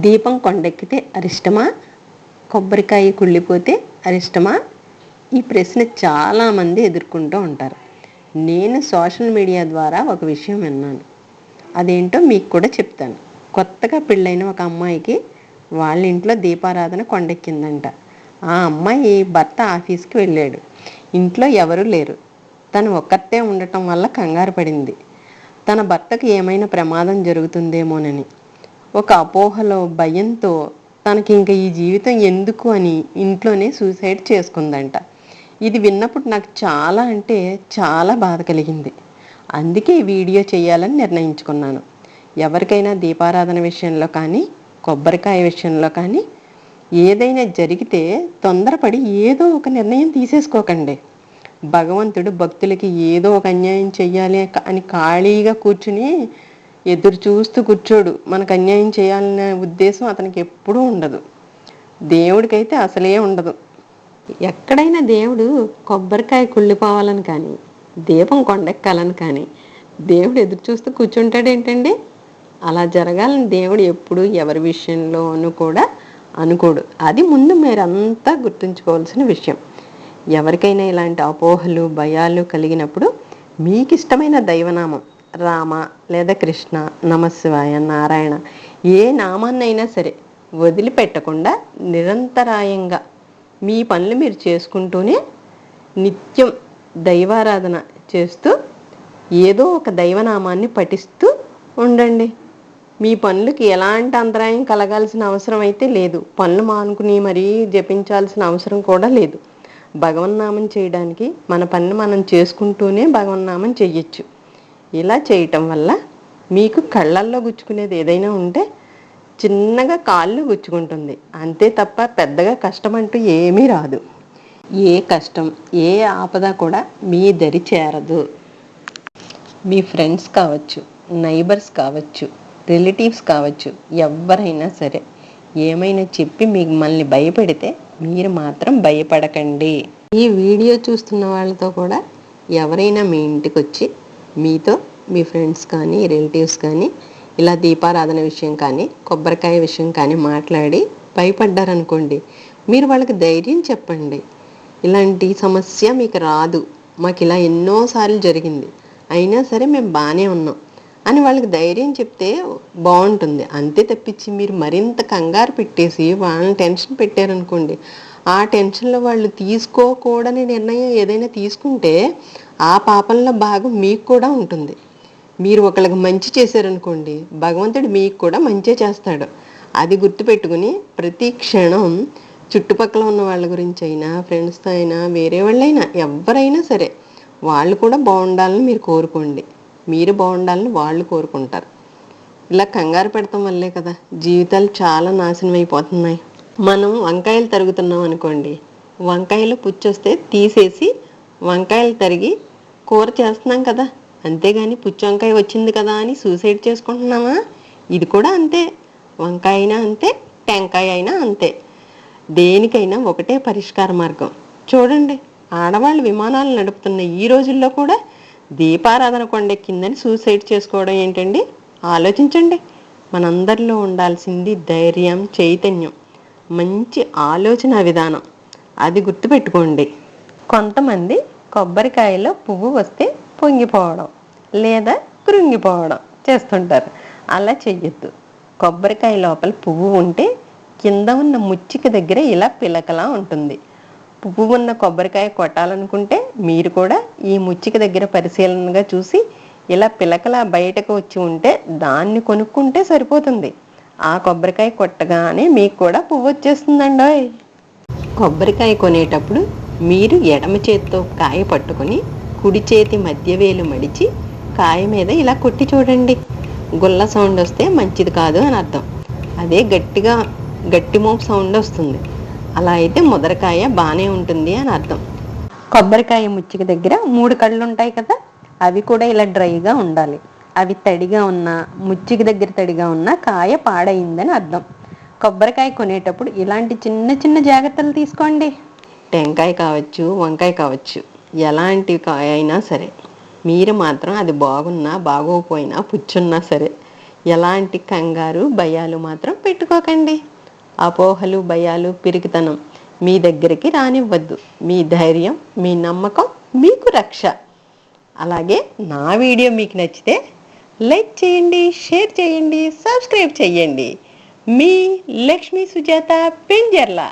దీపం కొండెక్కితే అరిష్టమా? కొబ్బరికాయ కుళ్ళిపోతే అరిష్టమా? ఈ ప్రశ్న చాలామంది ఎదుర్కొంటూ ఉంటారు. నేను సోషల్ మీడియా ద్వారా ఒక విషయం విన్నాను. అదేంటో మీకు కూడా చెప్తాను. కొత్తగా పెళ్ళైన ఒక అమ్మాయికి వాళ్ళ ఇంట్లో దీపారాధన కొండెక్కిందంట. ఆ అమ్మాయి భర్త ఆఫీస్కి వెళ్ళాడు. ఇంట్లో ఎవరూ లేరు. తను ఒక్కతే ఉండటం వల్ల కంగారు పడింది. తన భర్తకు ఏమైనా ప్రమాదం జరుగుతుందేమోనని. ఒక అపోహలో భయంతో తనకి ఇంకా ఈ జీవితం ఎందుకు అని ఇంట్లోనే సూసైడ్ చేసుకుందంట. ఇది విన్నప్పుడు నాకు చాలా అంటే చాలా బాధ కలిగింది. అందుకే వీడియో చేయాలని నిర్ణయించుకున్నాను. ఎవరికైనా దీపారాధన విషయంలో కానీ కొబ్బరికాయ విషయంలో కానీ ఏదైనా జరిగితే తొందరపడి ఏదో ఒక నిర్ణయం తీసేసుకోకండి. భగవంతుడు భక్తులకి ఏదో ఒక అన్యాయం చేయాలి అని ఖాళీగా కూర్చుని ఎదురు చూస్తూ కూర్చోడు. మనకు అన్యాయం చేయాలనే ఉద్దేశం అతనికి ఎప్పుడూ ఉండదు. దేవుడికైతే అసలే ఉండదు. ఎక్కడైనా దేవుడు కొబ్బరికాయ కుళ్ళిపోవాలని కానీ దీపం కొండెక్కాలని కానీ దేవుడు ఎదురు చూస్తూ కూర్చుంటాడు ఏంటండి? అలా జరగాలని దేవుడు ఎప్పుడు ఎవరి విషయంలోనూ కూడా అనుకోడు. అది ముందు మీరంతా గుర్తుంచుకోవాల్సిన విషయం. ఎవరికైనా ఇలాంటి అపోహలు భయాలు కలిగినప్పుడు మీకు ఇష్టమైన దైవనామం రామ లేదా కృష్ణ నమశివాయ నారాయణ ఏ నామాన్నైనా సరే వదిలిపెట్టకుండా నిరంతరాయంగా మీ పనులు మీరు చేసుకుంటూనే నిత్యం దైవారాధన చేస్తూ ఏదో ఒక దైవనామాన్ని పఠిస్తూ ఉండండి. మీ పనులకి ఎలాంటి అంతరాయం కలగాల్సిన అవసరం అయితే లేదు. పనులు మానుకుని మరీ జపించాల్సిన అవసరం కూడా లేదు. భగవన్నామం చేయడానికి మన పనిని మనం చేసుకుంటూనే భగవన్నామం చెయ్యొచ్చు. ఇలా చేయటం వల్ల మీకు కళ్ళల్లో గుచ్చుకునేది ఏదైనా ఉంటే చిన్నగా కాళ్ళు గుచ్చుకుంటుంది. అంతే తప్ప పెద్దగా కష్టం అంటూ ఏమీ రాదు. ఏ కష్టం ఏ ఆపద కూడా మీ దరి చేరదు. మీ ఫ్రెండ్స్ కావచ్చు నైబర్స్ కావచ్చు రిలేటివ్స్ కావచ్చు ఎవరైనా సరే ఏమైనా చెప్పి మిమ్మల్ని భయపెడితే మీరు మాత్రం భయపడకండి. ఈ వీడియో చూస్తున్న వాళ్ళతో కూడా ఎవరైనా మీ ఇంటికి వచ్చి మీతో మీ ఫ్రెండ్స్ కానీ రిలేటివ్స్ కానీ ఇలా దీపారాధన విషయం కానీ కొబ్బరికాయ విషయం కానీ మాట్లాడి భయపడ్డారనుకోండి మీరు వాళ్ళకి ధైర్యం చెప్పండి. ఇలాంటి సమస్య మీకు రాదు. మాకు ఇలా ఎన్నోసార్లు జరిగింది. అయినా సరే మేము బాగానే ఉన్నాం. అని వాళ్ళకి ధైర్యం చెప్తే బాగుంటుంది. అంతే తప్పించి మీరు మరింత కంగారు పెట్టేసి వాళ్ళని టెన్షన్ పెట్టారనుకోండి ఆ టెన్షన్లో వాళ్ళు తీసుకోకూడని నిర్ణయం ఏదైనా తీసుకుంటే ఆ పాపంలో భాగం మీకు కూడా ఉంటుంది. మీరు ఒకళ్ళకి మంచి చేశారనుకోండి భగవంతుడు మీకు కూడా మంచి చేస్తాడు. అది గుర్తుపెట్టుకుని ప్రతి క్షణం చుట్టుపక్కల ఉన్న వాళ్ళ గురించి అయినా ఫ్రెండ్స్తో అయినా వేరే వాళ్ళైనా ఎవరైనా సరే వాళ్ళు కూడా బాగుండాలని మీరు కోరుకోండి. మీరు బాగుండాలని వాళ్ళు కోరుకుంటారు. ఇలా కంగారు పెడతాం వల్లే కదా జీవితాలు చాలా నాశనం అయిపోతున్నాయి. మనం వంకాయలు తరుగుతున్నాం అనుకోండి వంకాయలు పుచ్చొస్తే తీసేసి వంకాయలు తరిగి కూర చేస్తున్నాం కదా. అంతేగాని పుచ్చి వంకాయ వచ్చింది కదా అని సూసైడ్ చేసుకుంటున్నామా ఇది కూడా అంతే. వంకాయ అయినా అంతే టెంకాయ అయినా అంతే. దేనికైనా ఒకటే పరిష్కార మార్గం. చూడండి ఆడవాళ్ళు విమానాలు నడుపుతున్న ఈ రోజుల్లో కూడా దీపారాధన కొండెక్కిందని సూసైడ్ చేసుకోవడం ఏంటండి? ఆలోచించండి. మనందరిలో ఉండాల్సింది ధైర్యం చైతన్యం. మంచి ఆలోచన విధానం. అది గుర్తుపెట్టుకోండి. కొంతమంది కొబ్బరికాయలో పువ్వు వస్తే పొంగిపోవడం లేదా కృంగిపోవడం చేస్తుంటారు. అలా చెయ్యొద్దు. కొబ్బరికాయ లోపల పువ్వు ఉంటే కింద ఉన్న ముచ్చిక దగ్గర ఇలా పిలకలా ఉంటుంది. పువ్వు ఉన్న కొబ్బరికాయ కొట్టాలనుకుంటే మీరు కూడా ఈ ముచ్చిక దగ్గర పరిశీలనగా చూసి ఇలా పిలకలా బయటకు వచ్చి ఉంటే దాన్ని కొనుక్కుంటే సరిపోతుంది. ఆ కొబ్బరికాయ కొట్టగానే మీకు కూడా పువ్వు వచ్చేస్తుందండోయ్. కొబ్బరికాయ కొనేటప్పుడు మీరు ఎడమ చేతితో కాయ పట్టుకొని కుడి చేతి మధ్య వేలు మడిచి కాయ మీద ఇలా కొట్టి చూడండి. గుల్ల సౌండ్ వస్తే మంచిది కాదు అని అర్థం. అదే గట్టిగా గట్టి మోపు సౌండ్ వస్తుంది. అలా అయితే ముదరకాయ బాగానే ఉంటుంది అని అర్థం. కొబ్బరికాయ ముచ్చిక దగ్గర మూడు కళ్ళు ఉంటాయి కదా అవి కూడా ఇలా డ్రైగా ఉండాలి. అవి తడిగా ఉన్న ముచ్చిక దగ్గర తడిగా ఉన్న కాయ పాడైందని అర్థం. కొబ్బరికాయ కొనేటప్పుడు ఇలాంటి చిన్న చిన్న జాగ్రత్తలు తీసుకోండి. టెంకాయ కావచ్చు వంకాయ కావచ్చు ఎలాంటి కాయ అయినా సరే మీరు మాత్రం అది బాగున్నా బాగోకపోయినా పుచ్చున్నా సరే ఎలాంటి కంగారు భయాలు మాత్రం పెట్టుకోకండి. అపోహలు భయాలు పిరికితనం మీ దగ్గరికి రానివ్వద్దు. మీ ధైర్యం మీ నమ్మకం మీకు రక్ష. అలాగే నా వీడియో మీకు నచ్చితే లైక్ చేయండి షేర్ చేయండి సబ్స్క్రైబ్ చేయండి. మీ లక్ష్మీ సుజాత పింజర్లా.